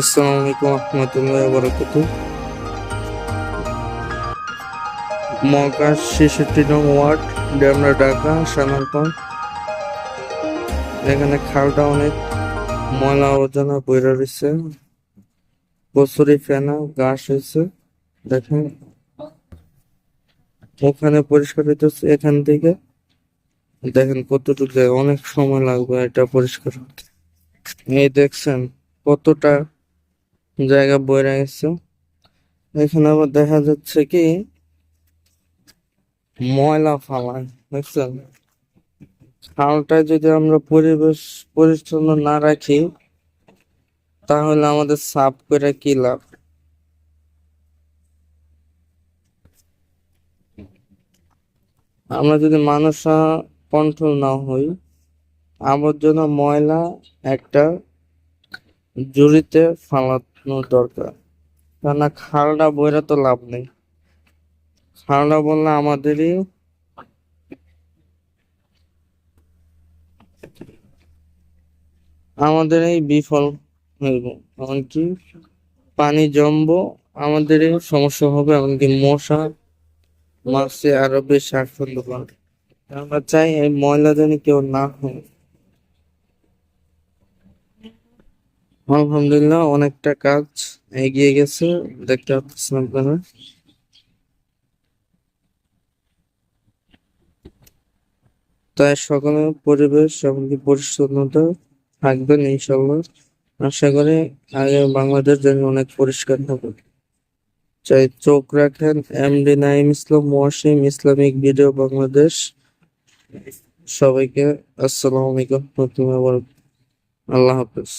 আসসালামু আলাইকুম রহমতুল্লাহ বরকত মকা ছেষট্টি নং ওয়ার্ড ডেমরা ঢাকা সানারপাড় এখানে খালটা অনেক ময়লা আবর্জনা বইরা রয়েছে। কচুরি ফেনা, ঘাস হয়েছে, দেখেন। ওখানে পরিষ্কার হইতেছে, এখান থেকে দেখেন কতটুকু, অনেক সময় লাগবে এটা পরিষ্কার এই দেখছেন কতটা জায়গা বইরা গেছে এখানে আবার দেখা যাচ্ছে কি, ময়লা ফালায় দেখছেন খালটায় যদি আমরা পরিবেশ, পরিচ্ছন্ন না রাখি, তাহলে আমাদের সাফ করে কি লাভ? আমরা যদি মানুষরা কন্ট্রোল না হই, আবর্জনা, ময়লা একটা জুড়িতে ফালানো দরকার। কেননা খালটা বইরা তো লাভ নেই। খালটা বললে আমাদেরই আমাদেরই বিফল হইব। এমনকি পানি জমবো আমাদেরই সমস্যা হবে, এমনকি মশা মাছে আরও বেশি আক্রান্ত করবে আমরা চাই এই ময়লা যেন কেউ না হয় আলহামদুলিল্লাহ, অনেকটা কাজ এগিয়ে গেছে, দেখতে পাচ্ছেন আপনারা। তাই সকলে পরিবেশ এমনকি পরিচ্ছন্নতা থাকবেন ইনশাল্লাহ আশা করি আগে বাংলাদেশ যেন অনেক পরিষ্কার হবে। চাই চোখ রাখেন, MD Naim Islam Wasim Islamic video Bangladesh. সবাইকে আসসালামু আলাইকুম আল্লাহ হাফেজ।